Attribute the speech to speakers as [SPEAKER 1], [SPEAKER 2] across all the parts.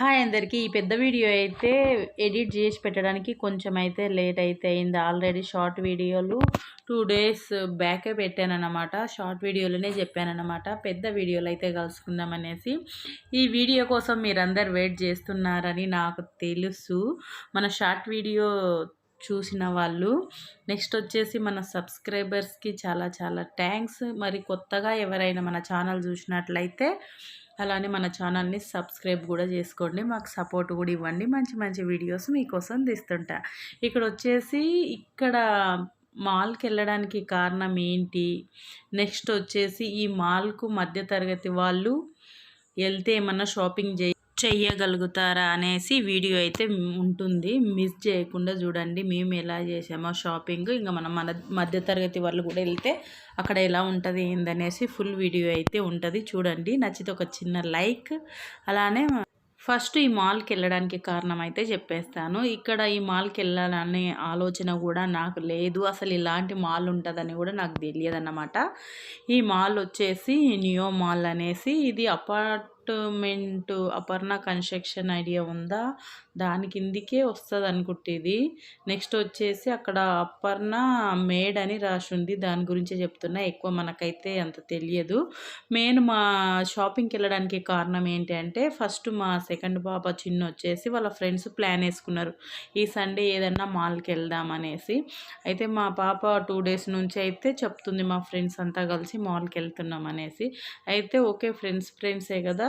[SPEAKER 1] Hi అందరికీ. ఈ పెద్ద వీడియో అయితే ఎడిట్ చేసి పెట్టడానికి కొంచెం అయితే లేట్ అయితే అయింది. ఆల్రెడీ షార్ట్ వీడియోలు టూ డేస్ బ్యాకే పెట్టానన్నమాట. షార్ట్ వీడియోలోనే చెప్పానన్నమాట. పెద్ద వీడియోలు అయితే కలుసుకుందాం అనేసి. ఈ వీడియో కోసం మీరందరు వెయిట్ చేస్తున్నారని నాకు తెలుసు. మన షార్ట్ వీడియో చూసిన వాళ్ళు. నెక్స్ట్ వచ్చేసి మన సబ్స్క్రైబర్స్కి చాలా చాలా థ్యాంక్స్ మరి కొత్తగా ఎవరైనా మన ఛానల్ చూసినట్లయితే అలానే మన ఛానల్ని సబ్స్క్రైబ్ కూడా చేసుకోండి. మాకు సపోర్ట్ కూడా ఇవ్వండి. మంచి మంచి వీడియోస్ మీకోసం తీస్తుంటా. ఇక్కడ వచ్చేసి ఇక్కడ మాల్కి వెళ్ళడానికి కారణం ఏంటి? నెక్స్ట్ వచ్చేసి ఈ మాల్కు మధ్యతరగతి వాళ్ళు వెళ్తే ఏమన్నా షాపింగ్ చేయ చెయ్యగలుగుతారా అనేసి వీడియో అయితే ఉంటుంది. మిస్ చేయకుండా చూడండి. మేము ఎలా చేసామో షాపింగ్. ఇంకా మనం మన మధ్యతరగతి వాళ్ళు కూడా వెళ్తే అక్కడ ఎలా ఉంటుంది ఏందనేసి ఫుల్ వీడియో అయితే ఉంటుంది. చూడండి. నచ్చితే ఒక చిన్న లైక్. అలానే ఫస్ట్ ఈ మాల్కి వెళ్ళడానికి కారణం అయితే చెప్పేస్తాను. ఇక్కడ ఈ మాల్కి వెళ్ళాలనే ఆలోచన కూడా నాకు లేదు. అసలు ఇలాంటి మాల్ ఉంటుందని కూడా నాకు తెలియదు అన్నమాట ఈ మాల్ వచ్చేసి నియో మాల్ అనేసి ఇది apart apartment Aparna construction idea ఉందా? దాని కిందికే వస్తుంది అనుకుంటేది నెక్స్ట్ వచ్చేసి అక్కడ అపర్ణ మేడ్ అని రాసి ఉంది దాని గురించే చెప్తున్నా. ఎక్కువ మనకైతే అంత తెలియదు. మెయిన్ మా షాపింగ్కి వెళ్ళడానికి కారణం ఏంటి అంటే ఫస్ట్ మా సెకండ్ పాప చిన్న వచ్చేసి వాళ్ళ ఫ్రెండ్స్ ప్లాన్ వేసుకున్నారు. ఈ సండే ఏదన్నా మాల్కి వెళ్దాం అనేసి. అయితే మా పాప టూ డేస్ నుంచి అయితే చెప్తుంది మా ఫ్రెండ్స్ అంతా కలిసి మాల్కి వెళ్తున్నాం అనేసి. అయితే ఓకే ఫ్రెండ్స్ ఫ్రెండ్సే కదా.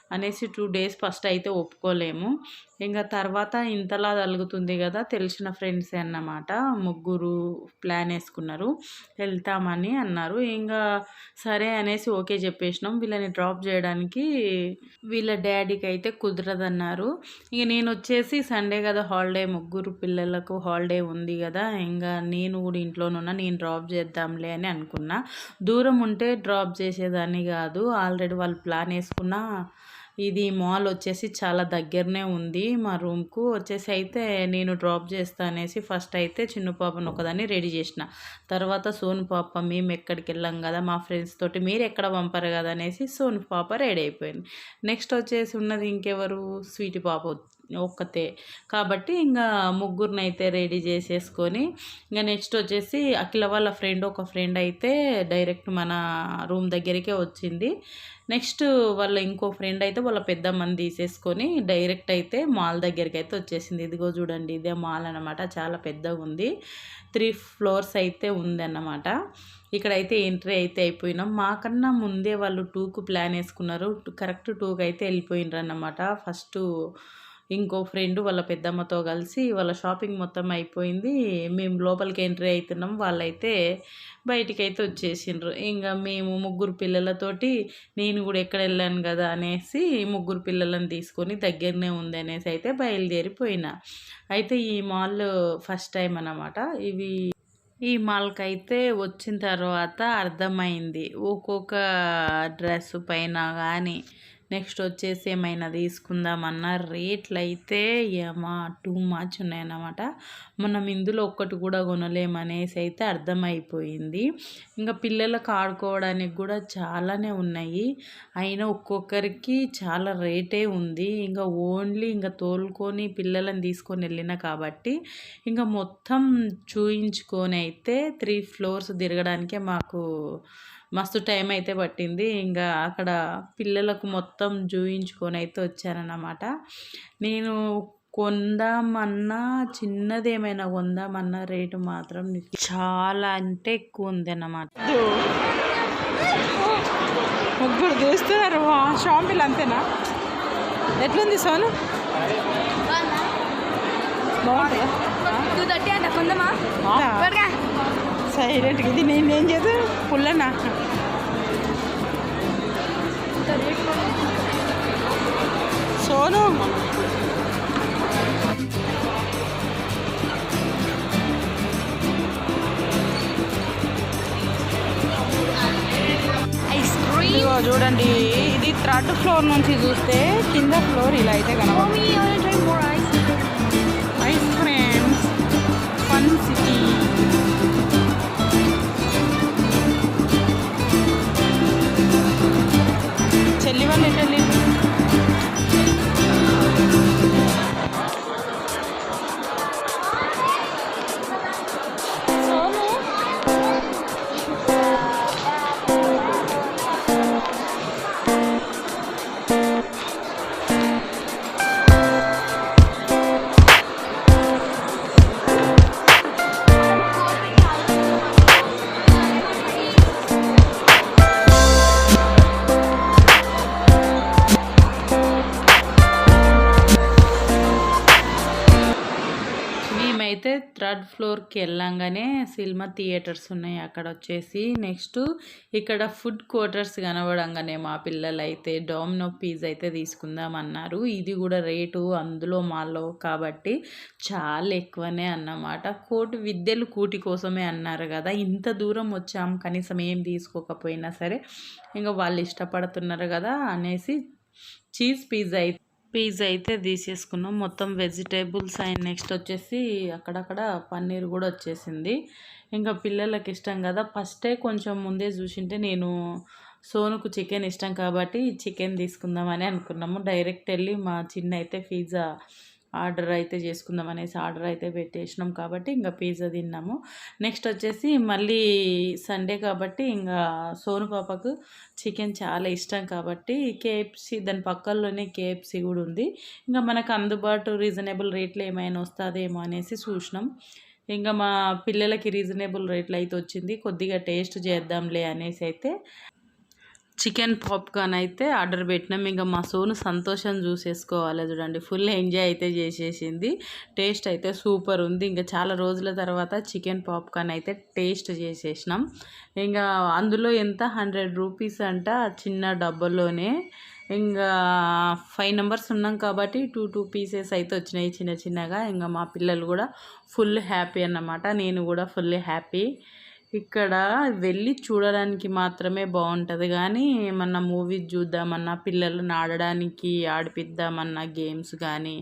[SPEAKER 1] అనేసి టూ డేస్ ఫస్ట్ అయితే ఒప్పుకోలేము. ఇంకా తర్వాత ఇంతలా తలుగుతుంది కదా తెలిసిన ఫ్రెండ్సే అన్నమాట. ముగ్గురు ప్లాన్ వేసుకున్నారు. వెళ్తామని అన్నారు. ఇంకా సరే అనేసి ఓకే చెప్పేసినాం. వీళ్ళని డ్రాప్ చేయడానికి వీళ్ళ డాడీకి అయితే కుదరదన్నారు. ఇక నేను వచ్చేసి సండే కదా హాలిడే ముగ్గురు పిల్లలకు హాలిడే ఉంది కదా ఇంకా నేను కూడా ఇంట్లోనున్నా నేను డ్రాప్ చేద్దాంలే అని అనుకున్నా. దూరం ఉంటే డ్రాప్ చేసేదాన్ని కాదు. ఆల్రెడీ వాళ్ళు ప్లాన్ వేసుకున్న ఇది మాల్ వచ్చేసి చాలా దగ్గరనే ఉంది. మా రూమ్కు వచ్చేసి అయితే నేను డ్రాప్ చేస్తా అనేసి ఫస్ట్ అయితే చిన్న పాపను ఒకదాన్ని రెడీ చేసిన. తర్వాత సోను పాప మేము ఎక్కడికి వెళ్ళాం కదా మా ఫ్రెండ్స్ తోటి మీరు ఎక్కడ పంపారు కదా అనేసి సోను పాప రెడీ అయిపోయింది. నెక్స్ట్ వచ్చేసి ఉన్నది ఇంకెవరు? స్వీట్ పాప ఒక్కతే. కాబట్టి ఇంకా ముగ్గురిని అయితే రెడీ చేసేసుకొని ఇంకా నెక్స్ట్ వచ్చేసి అఖిల వాళ్ళ ఫ్రెండ్ ఒక ఫ్రెండ్ అయితే డైరెక్ట్ మన రూమ్ దగ్గరికే వచ్చింది. నెక్స్ట్ వాళ్ళ ఇంకో ఫ్రెండ్ అయితే వాళ్ళ పెద్దమ్మని తీసేసుకొని డైరెక్ట్ అయితే మాల్ దగ్గరికి అయితే వచ్చేసింది. ఇదిగో చూడండి ఇదే మాల్ అనమాట చాలా పెద్దగా ఉంది. త్రీ ఫ్లోర్స్ అయితే ఉంది అన్నమాట ఇక్కడైతే ఎంట్రీ అయితే అయిపోయినాం. మాకన్నా ముందే వాళ్ళు టూకు ప్లాన్ వేసుకున్నారు. కరెక్ట్ టూకి అయితే వెళ్ళిపోయినారు అన్నమాట ఫస్ట్ ఇంకో ఫ్రెండ్ వాళ్ళ పెద్దమ్మతో కలిసి వాళ్ళ షాపింగ్ మొత్తం అయిపోయింది. మేము లోపలికి ఎంట్రీ అవుతున్నాం వాళ్ళైతే బయటికి అయితే వచ్చేసిండ్రు. ఇంకా మేము ముగ్గురు పిల్లలతోటి నేను కూడా ఎక్కడ వెళ్ళాను కదా అనేసి ముగ్గురు పిల్లలను తీసుకొని దగ్గరనే ఉంది అనేసి అయితే బయలుదేరిపోయినా. అయితే ఈ మాల్ ఫస్ట్ టైం అన్నమాట. ఇవి ఈ మాల్కి అయితే వచ్చిన తర్వాత అర్థమైంది. ఒక్కొక్క డ్రెస్ పైన కానీ నెక్స్ట్ వచ్చేసి ఏమైనా తీసుకుందామన్నా రేట్లు అయితే ఏమా టూ మచ్ ఉన్నాయన్నమాట. మనం ఇందులో ఒక్కటి కూడా కొనలేమనేసి అయితే అర్థమైపోయింది. ఇంకా పిల్లలకు ఆడుకోవడానికి కూడా చాలానే ఉన్నాయి. అయినా ఒక్కొక్కరికి చాలా రేటే ఉంది. ఇంకా ఓన్లీ ఇంకా తోలుకొని పిల్లలను తీసుకొని వెళ్ళిన కాబట్టి ఇంకా మొత్తం చూయించుకొని అయితే త్రీ ఫ్లోర్స్ తిరగడానికే మాకు మస్తు టైం అయితే పట్టింది. ఇంకా అక్కడ పిల్లలకు మొత్తం చూయించుకొని అయితే వచ్చానన్నమాట. నేను కొందామన్నా చిన్నది ఏమైనా కొందామన్నా రేటు మాత్రం చాలా అంటే ఎక్కువ ఉంది అన్నమాట
[SPEAKER 2] ముగ్గురు చూస్తున్నారు. షాంపిల్ అంతేనా? ఎట్లుంది సోను? సైలెంట్గా ఇది నేను ఏం చేద్దు పుల్లనా సోను ఇదిగో చూడండి ఇది థర్డ్ ఫ్లోర్ నుంచి చూస్తే కింద ఫ్లోర్ ఇలా అయితే కనబడుతుంది.
[SPEAKER 1] అయితే థర్డ్ ఫ్లోర్కి వెళ్ళంగానే సినిమా థియేటర్స్ ఉన్నాయి. అక్కడ వచ్చేసి నెక్స్ట్ ఇక్కడ ఫుడ్ క్వార్టర్స్ కనబడంగానే మా పిల్లలు అయితే డోమినో పిజ్జా అయితే తీసుకుందామన్నారు ఇది కూడా రేటు అందులో మాలో కాబట్టి చాలా ఎక్కువనే అన్నమాట. కోటి విద్యలు కూటి కోసమే అన్నారు కదా. ఇంత దూరం వచ్చాం కనీసం ఏం తీసుకోకపోయినా సరే. ఇంకా వాళ్ళు ఇష్టపడుతున్నారు కదా అనేసి చీజ్ పిజ్జా అయితే పిజ్జా అయితే తీసేసుకున్నాం. మొత్తం వెజిటేబుల్స్ అండ్ నెక్స్ట్ వచ్చేసి అక్కడక్కడ పన్నీర్ కూడా వచ్చేసింది. ఇంకా పిల్లలకి ఇష్టం కదా. ఫస్టే కొంచెం ముందే చూసింటే నేను సోనుకు చికెన్ ఇష్టం కాబట్టి చికెన్ తీసుకుందామని అనుకున్నాము. డైరెక్ట్ వెళ్ళి మా చిన్న అయితే పిజ్జా ఆర్డర్ అయితే చేసుకుందాం అనేసి ఆర్డర్ అయితే పెట్టేసినాం కాబట్టి ఇంకా పిజ్జా తిన్నాము. నెక్స్ట్ వచ్చేసి మళ్ళీ సండే కాబట్టి ఇంకా సోను పాపకు చికెన్ చాలా ఇష్టం కాబట్టి కేఎఫ్సి దాని పక్కల్లోనే కేఎఫ్సి కూడా ఉంది. ఇంకా మనకు అందుబాటు రీజనబుల్ రేట్లు ఏమైనా వస్తుందేమో అనేసి చూసినాం. ఇంకా మా పిల్లలకి రీజనబుల్ రేట్లు అయితే వచ్చింది. కొద్దిగా టేస్ట్ చేద్దాంలే అనేసి అయితే చికెన్ పాప్కార్న్ అయితే ఆర్డర్ పెట్టినాం. ఇంకా మా సోను సంతోషం చూసేసుకోవాలి చూడండి. ఫుల్ ఎంజాయ్ అయితే చేసేసింది. టేస్ట్ అయితే సూపర్ ఉంది. ఇంకా చాలా రోజుల తర్వాత చికెన్ పాప్కార్న్ అయితే టేస్ట్ చేసేసినాం. ఇంకా అందులో ఎంత? హండ్రెడ్ రూపీస్ అంట చిన్న డబ్బాలోనే. ఇంకా ఫైవ్ నెంబర్స్ ఉన్నాం కాబట్టి టూ టూ పీసెస్ అయితే వచ్చినాయి చిన్న చిన్నగా. ఇంకా మా పిల్లలు కూడా ఫుల్ హ్యాపీ అన్నమాట. నేను కూడా ఫుల్ హ్యాపీ. ఇక్కడ వెళ్ళి చూడడానికి మాత్రమే బాగుంటుంది కానీ ఏమన్నా మూవీస్ చూద్దామన్నా పిల్లలను ఆడడానికి ఆడిపిద్దామన్నా గేమ్స్ కానీ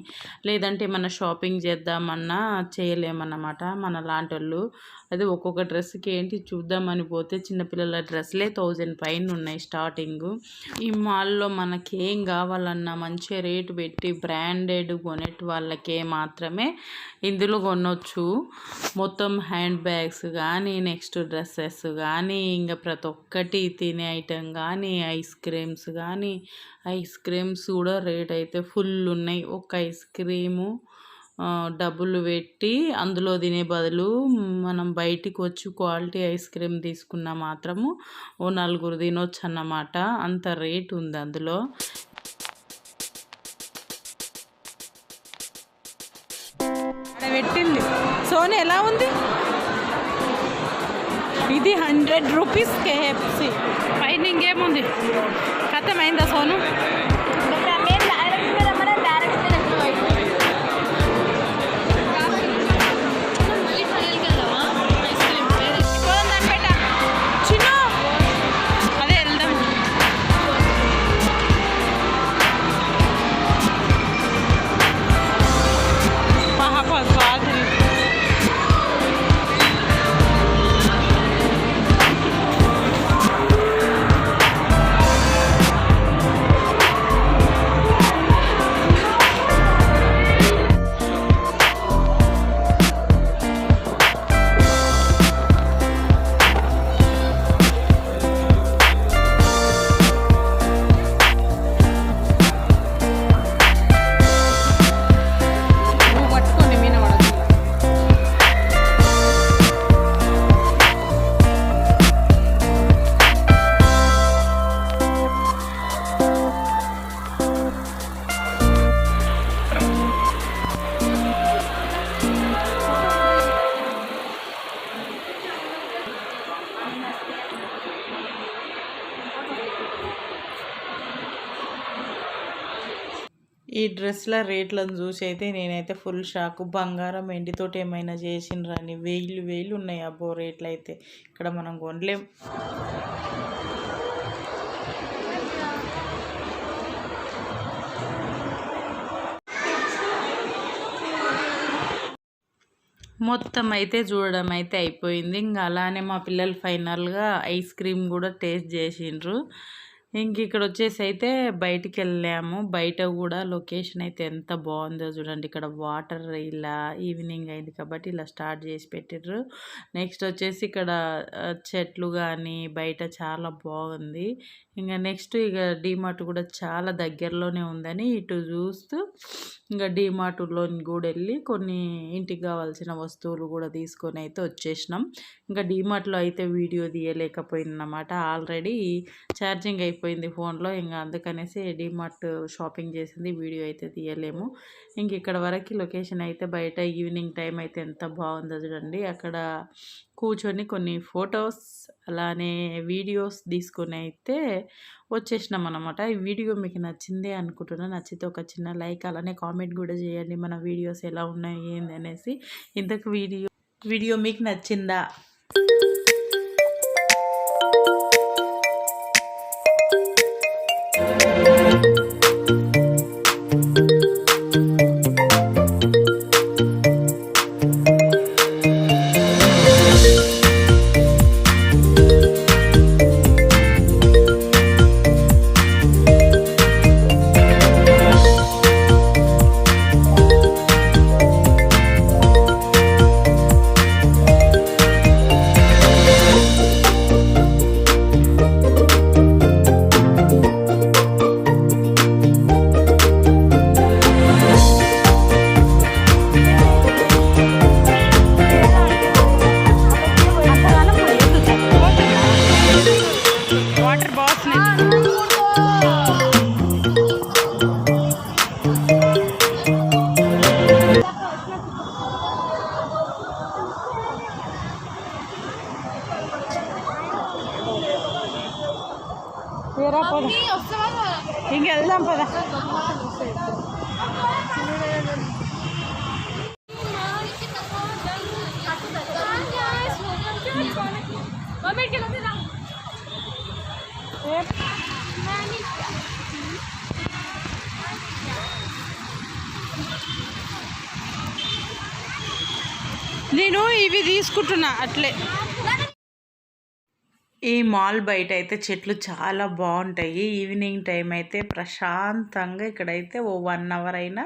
[SPEAKER 1] లేదంటే ఏమన్నా షాపింగ్ చేద్దామన్నా చేయలేమన్నమాట మన లాంటి వాళ్ళు అది ఒక్కొక్క డ్రెస్కి ఏంటి చూద్దామని పోతే చిన్నపిల్లల డ్రెస్లే థౌజండ్ పైన ఉన్నాయి స్టార్టింగ్. ఈ మాల్లో మనకి ఏం కావాలన్నా మంచి రేటు పెట్టి బ్రాండెడ్ కొనేటి వాళ్ళకే మాత్రమే ఇందులో కొనొచ్చు. మొత్తం హ్యాండ్ బ్యాగ్స్ కానీ నెక్స్ట్ డ్రెస్సెస్ కానీ ఇంకా ప్రతి ఒక్కటి తినే ఐటెం కానీ ఐస్ క్రీమ్స్ కానీ ఐస్ క్రీమ్స్ కూడా రేట్ అయితే ఫుల్ ఉన్నాయి. ఒక ఐస్ క్రీము డబ్బులు పెట్టి అందులో తినే బదులు మనం బయటికి వచ్చి క్వాలిటీ ఐస్ క్రీమ్ తీసుకున్న మాత్రము ఓ నలుగురు తినొచ్చు అన్నమాట అంత రేట్ ఉంది అందులో.
[SPEAKER 2] పెట్టింది. సోని ఎలా ఉంది? ఇది హండ్రెడ్ రూపీస్ కేఎఫ్సి పైన ఇంకేముంది? కథమైందా సోను?
[SPEAKER 1] ఈ డ్రెస్ల రేట్లను చూసి అయితే నేనైతే ఫుల్ షాక్. బంగారం ఎండితోటి ఏమైనా చేసిండ్రని వేలు వేలు ఉన్నాయి అబ్బో రేట్లు అయితే ఇక్కడ మనం కొనలేం. మొత్తం అయితే చూడడం అయితే అయిపోయింది. ఇంకా అలానే మా పిల్లలు ఫైనల్గా ఐస్ క్రీమ్ కూడా టేస్ట్ చేసిండ్రు. ఇంక ఇక్కడ వచ్చేసి అయితే బయటికి వెళ్ళాము బయట కూడా లొకేషన్ అయితే ఎంత బాగుందో చూడండి. ఇక్కడ వాటర్ ఇలా ఈవినింగ్ అయింది కాబట్టి ఇలా స్టార్ట్ చేసి పెట్టిర్రు. నెక్స్ట్ వచ్చేసి ఇక్కడ చెట్లు కానీ బయట చాలా బాగుంది ఇంకా నెక్స్ట్ ఇక డీమార్ట్ కూడా చాలా దగ్గరలోనే ఉందని ఇటు చూస్తూ ఇంకా డీమార్ట్లో కూడా వెళ్ళి కొన్ని ఇంటికి కావాల్సిన వస్తువులు కూడా తీసుకొని అయితే వచ్చేసినాం. ఇంకా డీమార్ట్లో అయితే వీడియో తీయలేకపోయిందన్నమాట. ఆల్రెడీ ఛార్జింగ్ అయిపోయింది ఫోన్లో. ఇంకా అందుకనేసి డీమార్ట్ షాపింగ్ చేసింది. వీడియో అయితే తీయలేము. ఇంక ఇక్కడ వరకు లొకేషన్ అయితే బయట ఈవినింగ్ టైం అయితే ఎంత బాగుందో చూడండి. అక్కడ కూర్చొని కొన్ని ఫొటోస్ అలానే వీడియోస్ తీసుకొని అయితే వచ్చేసినాం అనమాట ఈ వీడియో మీకు నచ్చిందే అనుకుంటున్నా. నచ్చితే ఒక చిన్న లైక్ అలానే కామెంట్ కూడా చేయండి. మన వీడియోస్ ఎలా ఉన్నాయి ఏంది అనేసి. ఇంతకు వీడియో వీడియో మీకు నచ్చిందా?
[SPEAKER 2] నేను ఇవి తీసుకుంటున్నా అట్లే.
[SPEAKER 1] ఈ మాల్ బయట అయితే చెట్లు చాలా బాగుంటాయి. ఈవినింగ్ టైం అయితే ప్రశాంతంగా ఇక్కడైతే ఓ వన్ అవర్ అయినా